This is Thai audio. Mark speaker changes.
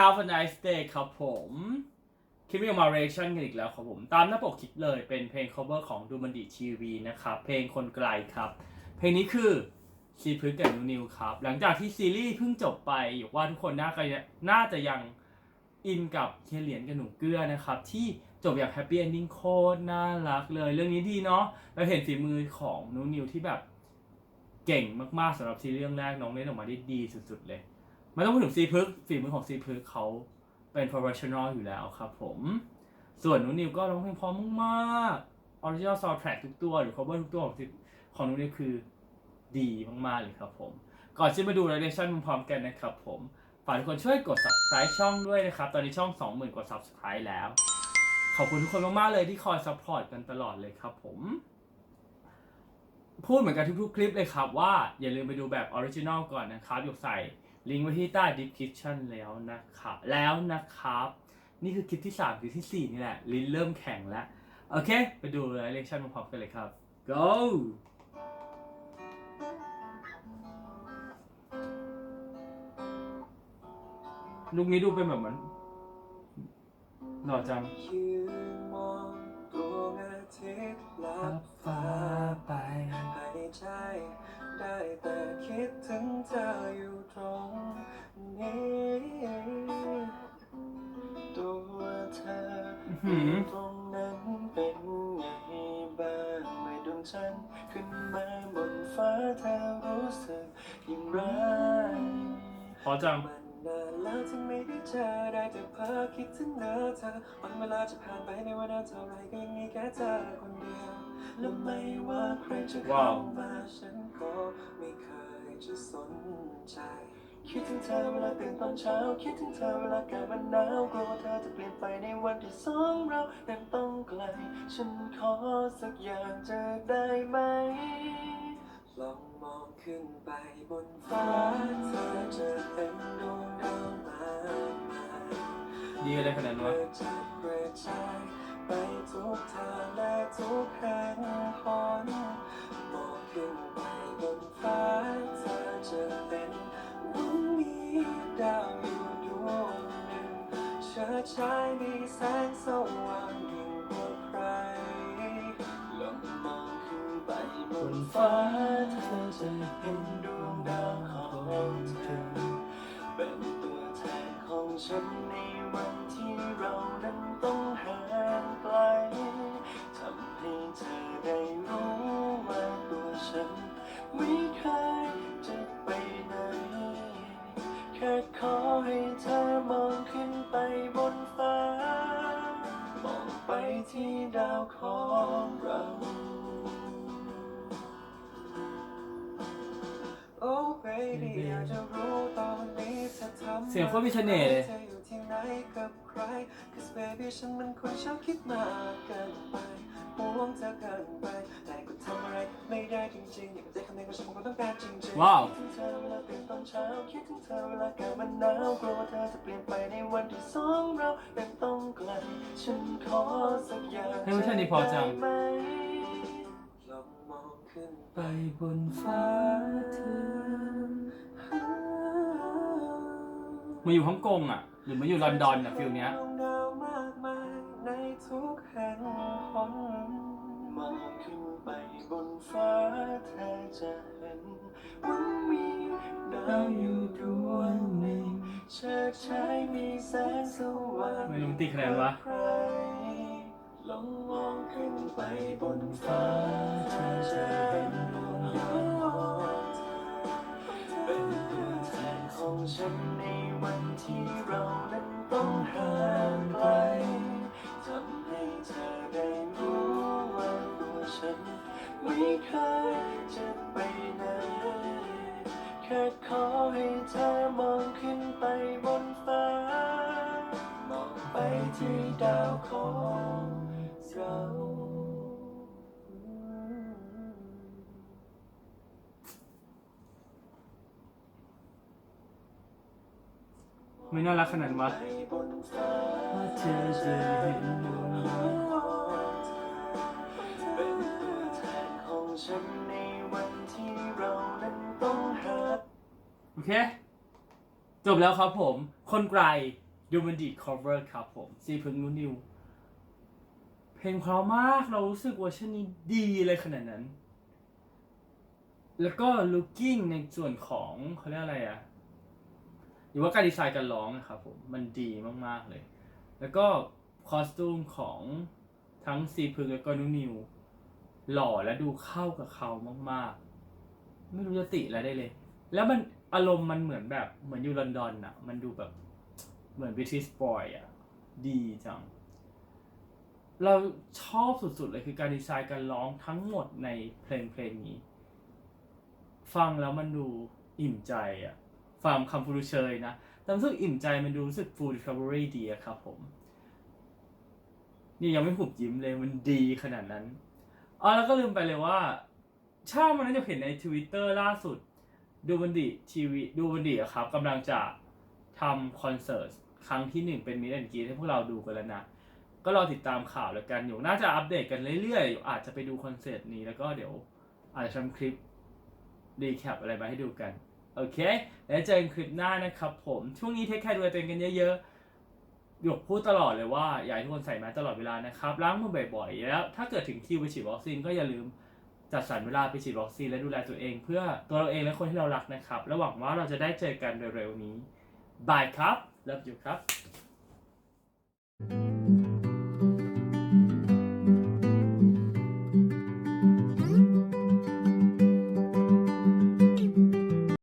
Speaker 1: Have a nice day ครับผมคลิปวิดีโอมา reaction กันอีกแล้วครับผม ตามหน้าปกคลิปเลยเป็นเพลง cover ของดูมันดีทีวีนะครับ เพลงคนไกลครับ เพลงนี้คือชีพึกกับนิวนิวครับ หลังจากที่ซีรีส์เพิ่งจบไปอยู่ว่าทุกคนน่าจะน่าจะยังอินกับเฮียเหรียญกับหนูเกลือนะครับ ที่จบอย่างแฮปปี้เอนดิ้งโคตรน่ารักเลย เรื่องนี้ดีเนาะเราเห็นฝีมือของนูนิวที่แบบเก่งมากๆสำหรับซีรีส์เรื่องแรกน้องเล่นออกมาได้ดีสุด ๆ เลย ไม่ต้องพูดถึงซีพึกฝีมือของซีพึกเขาเป็น professional อยู่แล้วครับผม ส่วนนุนิวก็ร้องเพลงพร้อมมากๆ original soundtrack ทุกตัว หรือ cover ทุกตัวของซีของนุนิวคือดีมากๆเลยครับผม ก่อนที่มาดู reaction พร้อมกันนะครับผมฝากทุกคนช่วยกด subscribe ช่องด้วยนะครับ ตอนนี้ช่อง 20,000 กว่า subscribe แล้ว ขอบคุณทุกคนมากๆเลยที่คอย support กันตลอดเลยครับผม พูดเหมือนกันทุกๆ คลิปเลยครับว่าอย่าลืมไปดูแบบออริจินอลก่อนนะครับ ยกใส่ ลิงก์ไว้ที่ใต้ description แล้วนะครับแล้วนะครับ นี่คือคลิปที่ 3 คลิปที่ 4 นี่แหละ ลิ้นเริ่มแข็งแล้ว โอเค ไปดูรายเลชั่นพร้อมกันเลยครับ go ลูกนี้ดูเป็นแบบเหมือนหล่อจัง
Speaker 2: หือตรงนั้นเป็นไงบ้างเมื่อดวงจันทร์ขึ้นมาบนฟ้าเธอรู้สึกอย่างไร
Speaker 1: พอจัง
Speaker 2: มันนานแล้วที่ไม่ได้เจอได้แต่เพ้อคิดถึงเนื้อเธอวันเวลาจะผ่านไปไม่ว่านานเท่าไรก็ยังมีแค่เธอคนเดียวและไม่ว่าใครจะเข้ามาฉันก็ไม่เคยจะสนใจ คิดถึงเธอเวลาตื่นตอนเช้า คิดถึงเธอเวลาอากาศมันหนาวกลัวว่าเธอจะเปลี่ยนไปในวันที่สองเรานั้นต้องไกล ฉันขอสักอย่างจะได้ไหม ลองมองขึ้นไปบนฟ้า เธอจะเห็นดวงดาวมากมาย
Speaker 1: ดีอะไรขนาดนั้น
Speaker 2: เกิ
Speaker 1: วะ
Speaker 2: ดจากกระจายไปทุกทางและทุกแห่ง บนฟ้าเธอจะเห็นดวงดาวของเธอ เป็นตัวแทนของฉันในวันที่เรานั้นต้องห่างไกลทำให้เธอได้รู้ว่าตัวฉันไม่เคยจะไปไหน แค่ขอให้เธอมองขึ้นไปบนฟ้า มองไปที่ดาวของเรา จะรู้ตอนนี้เธอทำ
Speaker 1: เสียงโคตรมีเสน่ห์เลย
Speaker 2: เธออยู่ที่ไหนกับใคร cause baby ฉันมันคนชอบคิดมากเกินไปห่วงเธอเกินไป แต่ก็ทำอะไรไม่ได้จริงๆ อยากจะได้คำนึงว่าฉันคงต้องการจริงๆ
Speaker 1: ว้าว
Speaker 2: คิดถึงเธอเวลาตื่นตอนเช้าคิดถึงเธอเวลาอากาศมันหนาวกลัวว่าเธอจะเปลี่ยนไปในวันที่สองเราเป็นต้องไกลฉันขอสักอย่าง
Speaker 1: เฮ้ยเวอร์ชันนี้พอจัง
Speaker 2: ได้ไหมลองมองขึ้นไป
Speaker 1: ไปบนฟ้าเธอ มาอยู่ฮ่องกงอะ หรือมาอยู่ลอนดอนอะฟิลเนี้ย
Speaker 2: มองขึ้นไปบนฟ้าเธอจะเห็นว่ามีดาวอยู่ดวงหนึ่งเชิดชายมีแสงสว่าง
Speaker 1: ไม่รู้มันตีคะแนนวะ
Speaker 2: ลองมองขึ้นไปบนฟ้า ดาวของเราไม่น่ารั
Speaker 1: กขนาดนั้นวะเธอจะเห็นดวง
Speaker 2: เป็นตัวแทนของฉันในวันที่เรานั้นต้องหา
Speaker 1: โอเค จบแล้วครับผม คนไกล ดูมันดี cover ครับผมซีพึงนูนิว เพลงเพราะมากเรารู้สึกเว่าชันนี้ดีเลยขนาดนั้น แล้วก็ looking ในส่วนของเขาเรียกอะไรอะหรือว่าการดีไซน์การร้องนะครับผม มันดีมากๆเลย แล้วก็คอสตูมของทั้งซีพึงแล้วก็นุนิว หล่อและดูเข้ากับเขามากๆ ไม่รู้จะติอะไรได้เลย แล้วมันอารมณ์มันเหมือนแบบเหมือนอยู่ลอนดอนอะมันดูแบบ เหมือน British boy อะดีจัง เราชอบสุดๆเลยคือการดีไซน์การร้องทั้งหมดในเพลงเพลงนี้ ฟังแล้วมันดูอิ่มใจอะฟังคำพูดเชยนะแต่รู้สึกอิ่มใจมันดูรู้สึก full recovery ดีอะครับผม นี่ยังไม่หุบยิ้มเลยมันดีขนาดนั้นอ๋อแล้วก็ลืมไปเลยว่าชามันนั้นจะเห็นใน Twitter ล่าสุด ดูบันดิทีวีดูบันดิอะครับกำลังจะทำคอนเสิร์ต ครั้งที่หนึ่งเป็นมิดแอนกีให้พวกเราดูกันแล้วนะ ก็รอติดตามข่าวแล้วกันอยู่น่าจะอัปเดตกันเรื่อยๆอยู่อาจจะไปดูคอนเสิร์ตนี้แล้วก็เดี๋ยวอาจจะทำคลิปรีแคปอะไรมาให้ดูกัน โอเค แล้วเจอกันคลิปหน้านะครับผม ช่วงนี้เทคแคร์ดูแลตัวเองกันเยอะๆหยกพูดตลอดเลยว่าอยากให้ทุกคนใส่แมสตลอดเวลานะครับ ล้างมือบ่อยๆ แล้ว ถ้าเกิดถึงคิวไปฉีดวัคซีนก็อย่าลืมจัดสรรเวลาไปฉีดวัคซีนและดูแลตัวเอง เพื่อตัวเราเองและคนที่เรารักนะครับและหวังว่าเราจะได้เจอกันเร็วๆนี้ บายครับเลิฟอยู่ครับ